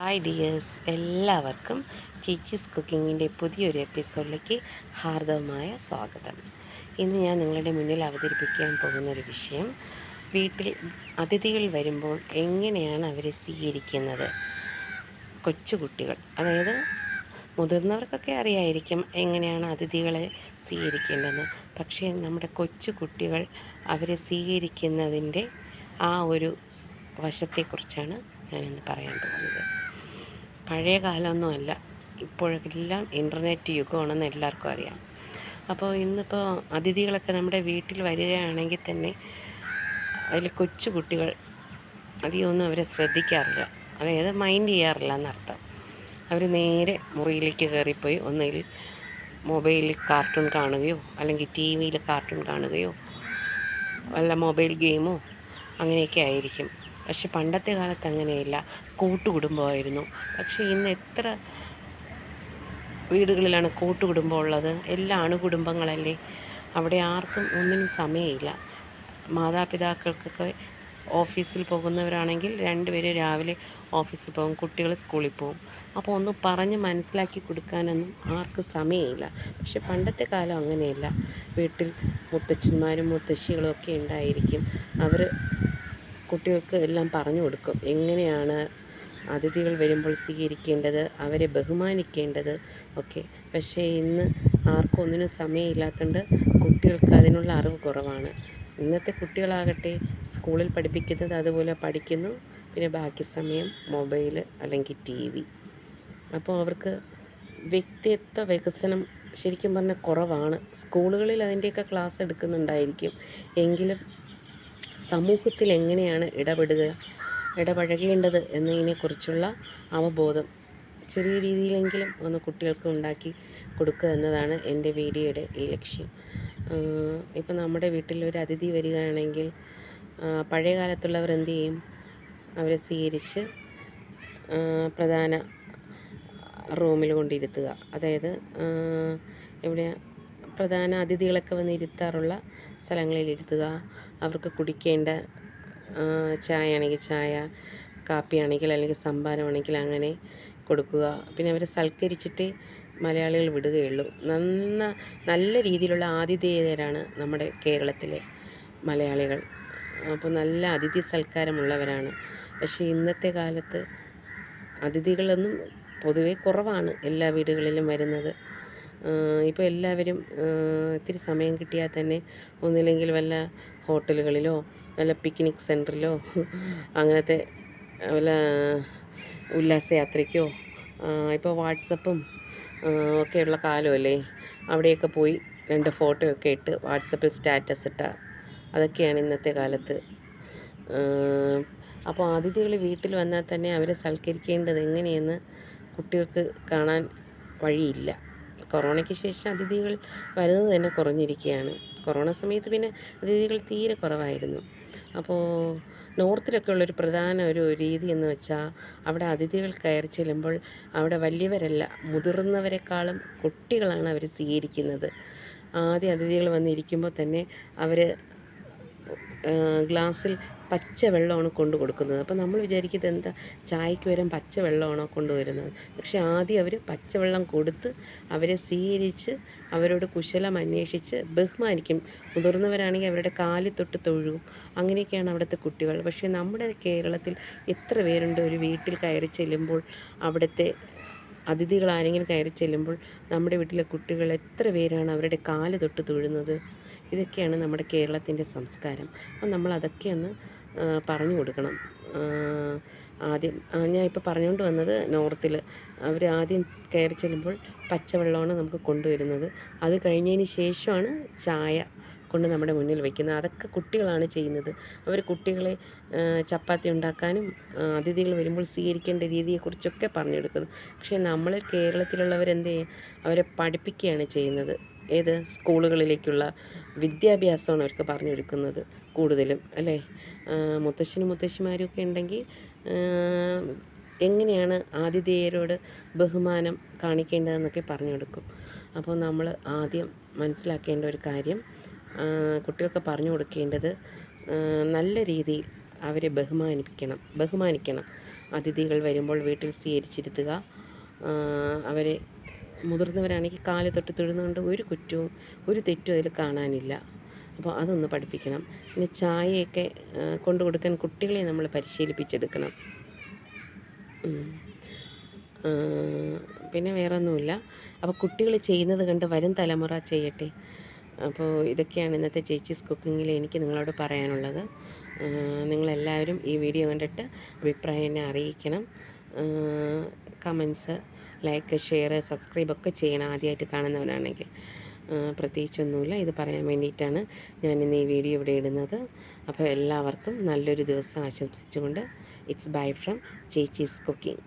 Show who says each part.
Speaker 1: Hi dears എല്ലാവർക്കും ചേച്ചീസ് കുക്കിങ്ങിന്റെ പുതിയൊരു എപ്പിസോഡിലേക്ക് ഹാർദവമായ സ്വാഗതം. ഇന്ന് ഞാൻ നിങ്ങളുടെ മുന്നിൽ അവതരിപ്പിക്കാൻ പോകുന്ന ഒരു വിഷയം വീട്ടിൽ അതിഥികൾ വരുമ്പോൾ എങ്ങനെയാണ് അവരെ സ്വീകരിക്കുന്നത്? കൊച്ചുകുട്ടികൾ അതായത് മുതിർന്നവർക്കൊക്കെ അറിയായിരിക്കും എങ്ങനെയാണ് അതിഥികളെ സ്വീകരിക്കേണ്ടതെന്ന് പക്ഷേ നമ്മുടെ കൊച്ചു കുട്ടികൾ അവരെ സ്വീകരിക്കുന്നതിന്റെ ആ ഒരു വശത്തെക്കുറിച്ചാണ് ഞാനിന്ന് പറയാൻ പോകുന്നത്. പഴയ കാലമൊന്നുമല്ല ഇപ്പോഴെല്ലാം ഇന്റർനെറ്റ് യുഗമാണെന്ന് എല്ലാവർക്കും അറിയാം. അപ്പോൾ ഇന്നിപ്പോൾ അതിഥികളൊക്കെ നമ്മുടെ വീട്ടിൽ വരികയാണെങ്കിൽ തന്നെ അതിൽ കൊച്ചു കുട്ടികൾ അധികമൊന്നും അവരെ ശ്രദ്ധിക്കാറില്ല. അതായത് മൈൻഡ് ചെയ്യാറില്ല എന്നർത്ഥം. അവർ നേരെ മുറിയിലേക്ക് കയറിപ്പോയി ഒന്നുകിൽ മൊബൈലിൽ കാർട്ടൂൺ കാണുകയോ അല്ലെങ്കിൽ ടി വിയിൽ കാർട്ടൂൺ കാണുകയോ വല്ല മൊബൈൽ ഗെയിമോ അങ്ങനെയൊക്കെ ആയിരിക്കും. പക്ഷെ പണ്ടത്തെ കാലത്ത് അങ്ങനെയല്ല. കൂട്ടുകുടുംബമായിരുന്നു. പക്ഷേ ഇന്ന് എത്ര വീടുകളിലാണ് കൂട്ടുകുടുംബം ഉള്ളത്? എല്ലാ അണുകുടുംബങ്ങളല്ലേ? അവിടെ ആർക്കും ഒന്നിനും സമയമില്ല. മാതാപിതാക്കൾക്കൊക്കെ ഓഫീസിൽ പോകുന്നവരാണെങ്കിൽ രണ്ടുപേരും രാവിലെ ഓഫീസിൽ പോകും കുട്ടികൾ സ്കൂളിൽ പോകും. അപ്പോൾ ഒന്ന് പറഞ്ഞ് മനസ്സിലാക്കി കൊടുക്കാനൊന്നും ആർക്കും സമയമില്ല. പക്ഷെ പണ്ടത്തെ കാലം അങ്ങനെയല്ല. വീട്ടിൽ മുത്തച്ഛന്മാരും മുത്തശ്ശികളും ഒക്കെ ഉണ്ടായിരിക്കും. അവർ കുട്ടികൾക്ക് എല്ലാം പറഞ്ഞു കൊടുക്കും. എങ്ങനെയാണ് അതിഥികൾ വരുമ്പോൾ സ്വീകരിക്കേണ്ടത് അവരെ ബഹുമാനിക്കേണ്ടത് ഒക്കെ. പക്ഷേ ഇന്ന് ആർക്കും ഒന്നിനും സമയമില്ലാത്തതുകൊണ്ട് കുട്ടികൾക്ക് അതിനുള്ള അറിവ് കുറവാണ്. ഇന്നത്തെ കുട്ടികളാകട്ടെ സ്കൂളിൽ പഠിപ്പിക്കുന്നത് അതുപോലെ പഠിക്കുന്നു. പിന്നെ ബാക്കി സമയം മൊബൈൽ അല്ലെങ്കിൽ ടി വി. അപ്പോൾ അവർക്ക് വ്യക്തിത്വ വികസനം ശരിക്കും പറഞ്ഞാൽ കുറവാണ്. സ്കൂളുകളിൽ അതിന്റെയൊക്കെ ക്ലാസ് എടുക്കുന്നുണ്ടായിരിക്കും. എങ്കിലും സമൂഹത്തിൽ എങ്ങനെയാണ് ഇടപെടുക ഇടപഴകേണ്ടത് എന്നതിനെക്കുറിച്ചുള്ള അവബോധം ചെറിയ രീതിയിലെങ്കിലും ഒന്ന് കുട്ടികൾക്ക് ഉണ്ടാക്കി കൊടുക്കുക എന്നതാണ് എന്റെ വീഡിയോയുടെ ഈ ലക്ഷ്യം. ഇപ്പം നമ്മുടെ വീട്ടിൽ ഒരു അതിഥി വരികയാണെങ്കിൽ പഴയ കാലത്തുള്ളവർ എന്ത് ചെയ്യും? അവരെ സ്വീകരിച്ച് പ്രധാന റൂമിൽ കൊണ്ടിരുത്തുക. അതായത് ഇവിടെ പ്രധാന അതിഥികളൊക്കെ വന്ന് ഇരുത്താറുള്ള സ്ഥലങ്ങളിൽ ഇരുത്തുക അവർക്ക് കുടിക്കേണ്ട ചായ ആണെങ്കിൽ ചായ കാപ്പിയാണെങ്കിൽ അല്ലെങ്കിൽ സംഭാരമാണെങ്കിൽ അങ്ങനെ കൊടുക്കുക. പിന്നെ അവരെ സൽക്കരിച്ചിട്ട് മലയാളികൾ വിടുകയുള്ളൂ. നന്ന നല്ല രീതിയിലുള്ള ആതിഥേയരാണ് നമ്മുടെ കേരളത്തിലെ മലയാളികൾ. അപ്പോൾ നല്ല അതിഥി സൽക്കാരമുള്ളവരാണ്. പക്ഷേ ഇന്നത്തെ കാലത്ത് അതിഥികളൊന്നും പൊതുവേ കുറവാണ്. എല്ലാ വീടുകളിലും വരുന്നത്. ഇപ്പോൾ എല്ലാവരും ഇത്തിരി സമയം കിട്ടിയാൽ തന്നെ ഒന്നില്ലെങ്കിൽ വല്ല ഹോട്ടലുകളിലോ വല്ല പിക്നിക് സെന്ററിലോ അങ്ങനത്തെ വല്ല ഉല്ലാസയാത്രയ്ക്കോ ഇപ്പോൾ വാട്സപ്പും ഒക്കെയുള്ള കാലമല്ലേ? അവിടെയൊക്കെ പോയി രണ്ട് ഫോട്ടോയൊക്കെ ഇട്ട് വാട്സപ്പിൽ സ്റ്റാറ്റസ് ഇട്ട അതൊക്കെയാണ് ഇന്നത്തെ കാലത്ത്. അപ്പോൾ അതിഥികൾ വീട്ടിൽ വന്നാൽ തന്നെ അവരെ സൽക്കരിക്കേണ്ടത് എങ്ങനെയെന്ന് കുട്ടികൾക്ക് കാണാൻ വഴിയില്ല. കൊറോണയ്ക്ക് ശേഷം അതിഥികൾ വരുന്നത് തന്നെ കുറഞ്ഞിരിക്കുകയാണ്. കൊറോണ സമയത്ത് പിന്നെ അതിഥികൾ തീരെ കുറവായിരുന്നു. അപ്പോൾ നോർത്തിലൊക്കെ ഉള്ളൊരു പ്രധാന ഒരു രീതി എന്ന് വെച്ചാൽ അവിടെ അതിഥികൾ കയറി ചെല്ലുമ്പോൾ അവിടെ വലിയവരല്ല മുതിർന്നവരെക്കാളും കുട്ടികളാണ് അവർ സ്വീകരിക്കുന്നത്. ആദ്യം അതിഥികൾ വന്നിരിക്കുമ്പോൾ തന്നെ അവർ ഗ്ലാസ്സിൽ പച്ച വെള്ളമാണ് കൊണ്ടു കൊടുക്കുന്നത്. അപ്പോൾ നമ്മൾ വിചാരിക്കുന്നത് എന്താ? ചായക്ക് വരാൻ പച്ച വെള്ളമാണോ കൊണ്ടുവരുന്നത് പക്ഷേ ആദ്യം അവർ പച്ചവെള്ളം കൊടുത്ത് അവരെ സ്വീകരിച്ച് അവരോട് കുശലം അന്വേഷിച്ച് ബഹുമാനിക്കും. മുതിർന്നവരാണെങ്കിൽ അവരുടെ കാലിൽ തൊട്ട് തൊഴുകും. അങ്ങനെയൊക്കെയാണ് അവിടുത്തെ കുട്ടികൾ. പക്ഷേ നമ്മുടെ കേരളത്തിൽ എത്ര പേരുണ്ട് ഒരു വീട്ടിൽ കയറി ചെല്ലുമ്പോൾ അവിടുത്തെ അതിഥികളാരെങ്കിലും കയറി ചെല്ലുമ്പോൾ നമ്മുടെ വീട്ടിലെ കുട്ടികൾ എത്ര പേരാണ് അവരുടെ കാൽ തൊട്ട് തൊഴുന്നത്? ഇതൊക്കെയാണ് നമ്മുടെ കേരളത്തിന്റെ സംസ്കാരം. അപ്പം നമ്മൾ അതൊക്കെ ഒന്ന് പറഞ്ഞു കൊടുക്കണം. ആദ്യം ഞാൻ ഇപ്പോൾ പറഞ്ഞുകൊണ്ട് വന്നത് നോർത്തിൽ. അവർ ആദ്യം കയറി ചെല്ലുമ്പോൾ പച്ചവെള്ളമാണ് നമുക്ക് കൊണ്ടുവരുന്നത്. അത് കഴിഞ്ഞതിന് ശേഷമാണ് ചായ കൊണ്ട് നമ്മുടെ മുന്നിൽ വയ്ക്കുന്നത് അതൊക്കെ കുട്ടികളാണ് ചെയ്യുന്നത്. അവർ കുട്ടികളെ ചപ്പാത്തി ഉണ്ടാക്കാനും അതിഥികൾ വരുമ്പോൾ സ്വീകരിക്കേണ്ട രീതിയെക്കുറിച്ചൊക്കെ പറഞ്ഞു കൊടുക്കുന്നു. പക്ഷേ നമ്മൾ കേരളത്തിലുള്ളവരെന്ത് ചെയ്യും അവരെ പഠിപ്പിക്കുകയാണ് ചെയ്യുന്നത്. ഏത് സ്കൂളുകളിലേക്കുള്ള വിദ്യാഭ്യാസമാണ് അവർക്ക് പറഞ്ഞു കൊടുക്കുന്നത് കൂടുതലും അല്ലേ? മുത്തശ്ശനും മുത്തശ്ശിമാരും ഒക്കെ ഉണ്ടെങ്കിൽ എങ്ങനെയാണ് ആതിഥേയരോട് ബഹുമാനം കാണിക്കേണ്ടതെന്നൊക്കെ പറഞ്ഞു കൊടുക്കും അപ്പോൾ നമ്മൾ ആദ്യം മനസ്സിലാക്കേണ്ട ഒരു കാര്യം കുട്ടികൾക്ക് പറഞ്ഞു കൊടുക്കേണ്ടത് നല്ല രീതിയിൽ അവരെ ബഹുമാനിപ്പിക്കണം ബഹുമാനിക്കണം. അതിഥികൾ വരുമ്പോൾ വീട്ടിൽ സ്വീകരിച്ചിരുത്തുക അവരെ മുതിർന്നവരാണെങ്കിൽ കാൽ തൊട്ട് തൊഴുന്നുകൊണ്ട് ഒരു കുറ്റവും ഒരു തെറ്റും അതിൽ കാണാനില്ല. അപ്പോൾ അതൊന്ന് പഠിപ്പിക്കണം. പിന്നെ ചായയൊക്കെ കൊണ്ടു കൊടുക്കാൻ കുട്ടികളെ നമ്മൾ പരിശീലിപ്പിച്ചെടുക്കണം. പിന്നെ വേറെ ഒന്നുമില്ല അപ്പോൾ കുട്ടികൾ ചെയ്യുന്നത് കണ്ട് വരും തലമുറ ചെയ്യട്ടെ. അപ്പോൾ ഇതൊക്കെയാണ് ഇന്നത്തെ ചേച്ചീസ് കുക്കിങ്ങിൽ എനിക്ക് നിങ്ങളോട് പറയാനുള്ളത്. നിങ്ങളെല്ലാവരും ഈ വീഡിയോ കണ്ടിട്ട് അഭിപ്രായം എന്നെ അറിയിക്കണം. കമൻസ് ലൈക്ക് ഷെയർ സബ്സ്ക്രൈബ് ഒക്കെ ചെയ്യണം ആദ്യമായിട്ട് കാണുന്നവരാണെങ്കിൽ ആ, പ്രത്യേകിച്ചൊന്നുമില്ല. ഇത് പറയാൻ വേണ്ടിയിട്ടാണ് ഞാൻ ഇന്ന് ഈ വീഡിയോ ഇവിടെ ഇടുന്നത്. അപ്പോൾ എല്ലാവർക്കും നല്ലൊരു ദിവസം ആശംസിച്ചുകൊണ്ട് ഇറ്റ്സ് ബൈ ഫ്രം ചേച്ചീസ് കുക്കിംഗ്.